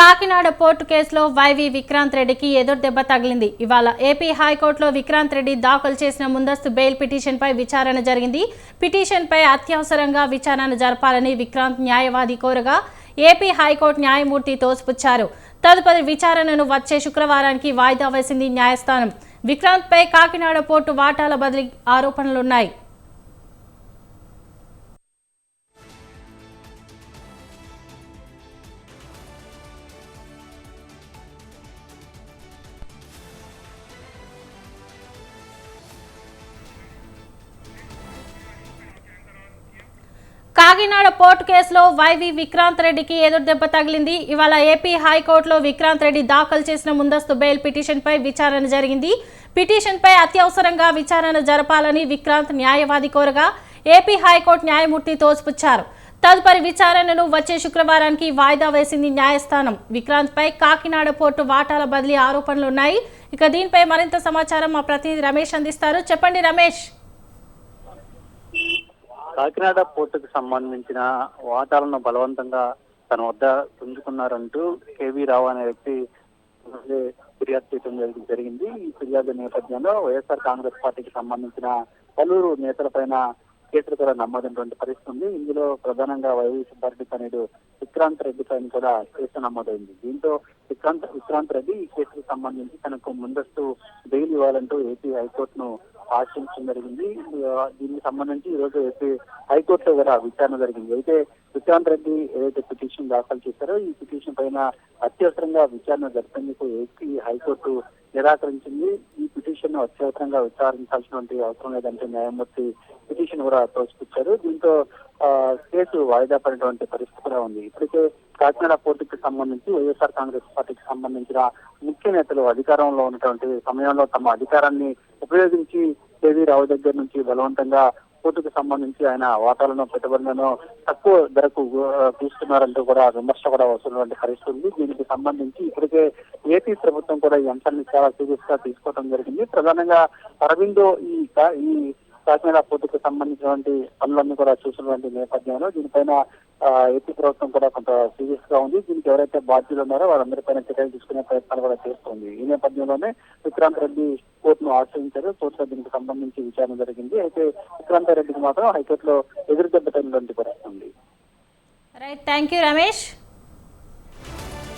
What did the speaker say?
Kakinada port కేసులో YV Vikrant రెడ్డికి ఎదురు దెబ్బ తగిలింది. ఇవాళ ఏపీ హైకోర్టులో విక్రాంత్ రెడ్డి దాఖలు చేసిన ముందస్తు బెయిల్ పిటిషన్పై విచారణ జరిగింది. పిటిషన్పై అత్యవసరంగా విచారణ జరపాలని విక్రాంత్ న్యాయవాది కోరగా ఏపీ హైకోర్టు న్యాయమూర్తి తోసిపుచ్చారు. తదుపరి విచారణను వచ్చే శుక్రవారానికి వాయిదా వేసింది న్యాయస్థానం. విక్రాంత్పై కాకినాడ పోర్టు వాటాల బదిలీ ఆరోపణలున్నాయి. కాకినాడ పోర్టు కేసులో వైవి విక్రాంత్ రెడ్డికి ఎదురు దెబ్బ తగిలింది. ఇవాళ ఏపీ హైకోర్టులో విక్రాంత్ రెడ్డి దాఖలు చేసిన ముందస్తు బెయిల్ పిటిషన్పై విచారణ జరిగింది. పిటిషన్పై అత్యవసరంగా విచారణ జరపాలని విక్రాంత్ న్యాయవాది కోరగా ఏపీ హైకోర్టు న్యాయమూర్తి తోసిపుచ్చారు. తదుపరి విచారణను వచ్చే శుక్రవారానికి వాయిదా వేసింది న్యాయస్థానం. విక్రాంత్పై కాకినాడ పోర్టు వాటాల బదిలీ ఆరోపణలున్నాయి. ఇక దీనిపై మరింత సమాచారం మా ప్రతినిధి రమేష్ అందిస్తారు. చెప్పండి రమేష్. కాకినాడ పోర్టుకు సంబంధించిన వాటాలను బలవంతంగా తన వద్ద పుంజుకున్నారంటూ కేవీ రావు అనే వ్యక్తి ఫిర్యాదు చేయడం జరిగింది. ఈ ఫిర్యాదు నేపథ్యంలో వైఎస్ఆర్ కాంగ్రెస్ పార్టీకి సంబంధించిన పలువురు నేతలపైన కేసులు కూడా నమోదైనటువంటి పరిస్థితి ఉంది. ఇందులో ప్రధానంగా వైవి సుబ్బారెడ్డి తనయుడు విక్రాంత్ రెడ్డి పైన కూడా కేసు నమోదైంది. దీంతో విక్రాంత్ విక్రాంత్ రెడ్డి ఈ కేసుకు సంబంధించి తనకు ముందస్తు బెయిల్ ఇవ్వాలంటూ ఏపీ హైకోర్టును ఆశించడం జరిగింది. దీనికి సంబంధించి ఈరోజు హైకోర్టులో కూడా విచారణ జరిగింది. అయితే విక్రాంత్ రెడ్డి ఏదైతే పిటిషన్ దాఖలు చేశారో ఈ పిటిషన్ పైన అత్యవసరంగా విచారణ జరిపేందుకు ఏపీ హైకోర్టు నిరాకరించింది. ఈ పిటిషన్ను అత్యవసరంగా విచారించాల్సినటువంటి అవసరం లేదంటే న్యాయమూర్తి పిటిషన్ కూడా తోసిపుచ్చారు. దీంతో ఆ, కేసు వాయిదా పడినటువంటి పరిస్థితి కూడా ఉంది. ఇప్పటికే కాకినాడ పోర్టుకి సంబంధించి వైఎస్ఆర్ కాంగ్రెస్ పార్టీకి సంబంధించిన ముఖ్య నేతలు అధికారంలో ఉన్నటువంటి సమయంలో తమ అధికారాన్ని ఉపయోగించి కేవీ రావు దగ్గర నుంచి బలవంతంగా కోర్టుకు సంబంధించి ఆయన వాటాలను పెట్టుబడులను తక్కువ ధరకు తీసుకున్నారంటూ కూడా విమర్శ కూడా వస్తున్నటువంటి పరిస్థితి ఉంది. దీనికి సంబంధించి ఇప్పటికే ఏపీ ప్రభుత్వం కూడా ఈ అంశాన్ని చాలా సీరియస్గా తీసుకోవడం జరిగింది. ప్రధానంగా అరవిందో ఈ ఈ కాకినాడ పోర్టుకు సంబంధించినటువంటి పనులన్నీ కూడా చూసినటువంటి నేపథ్యంలో దీనిపైన ఏపీ ప్రభుత్వం కూడా కొంత సీరియస్గా ఉంది. దీనికి ఎవరైతే బాధ్యులు ఉన్నారో వాళ్ళందరిపైన చర్యలు తీసుకునే ప్రయత్నాలు కూడా చేస్తుంది. ఈ నేపథ్యంలోనే విక్రాంత్ రెడ్డి కోర్టును ఆశ్రయించారు. కోర్టులో దీనికి సంబంధించి విచారణ జరిగింది. అయితే విక్రాంత్ రెడ్డికి మాత్రం హైకోర్టులో ఎదురు దెబ్బ తగినటువంటి పరిస్థితి ఉంది. Right thank you Ramesh